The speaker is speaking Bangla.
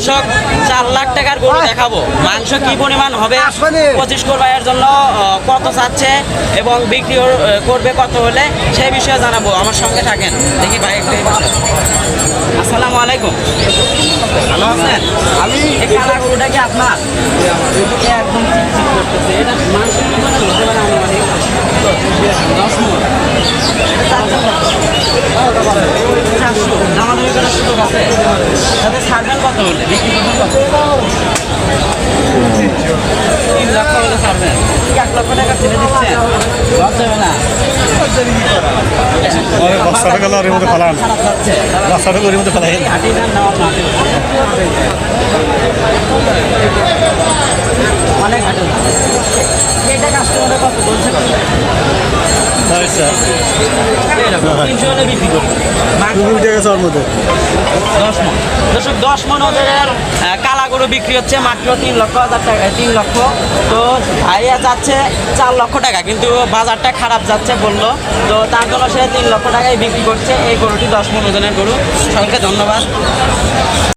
দর্শক চার লাখ টাকার গরু দেখাবো। মাংস কি পরিমাণ হবে পঁচিশ কোরবাইয়ের জন্য কত চাচ্ছে এবং বিক্রি করবে কত হলে সেই বিষয়ে জানাব। আমার সঙ্গে থাকেন। দেখি ভাই একটু আসসালামু আলাইকুম। ভালো আছেন? আমি এই কালা গরুটা কি আপনার? একদম চিকচিক করতেছে। এটা মাংস কি পরিমাণ হতে পারে আনুমানিক? দশ? চারশো। দামাদামি করার সুযোগ আছে? তাতে ছাড়বেন কত হলে? বিক্রি করবেন কত? তিন লক্ষ হলে ছাড়বেন। এক লক্ষ টাকা ছেড়ে দিচ্ছেন? লস যাবে না। বাচ্চাটা গেল মধ্যে ফেলান ওর মধ্যে ফেলাই হাঁটি দেন নেওয়া মাটি অনেক হাঁটে এটা কাস্টমারের কত বলছে তিনশো বিক্রি করব মাংস উঠে গেছে ওর মধ্যে দশ মন। দশ মন আহ, কালা গরু বিক্রি হচ্ছে মাত্র তিন লক্ষ হাজার টাকা তিন লক্ষ। তো ভাইয়া যাচ্ছে চার লক্ষ টাকা কিন্তু বাজারটা খারাপ যাচ্ছে বলল। তো তার জন্য সে তিন লক্ষ টাকায় বিক্রি করছে। এই গরুটি দশ মন ওজনের গরু। সবাইকে ধন্যবাদ।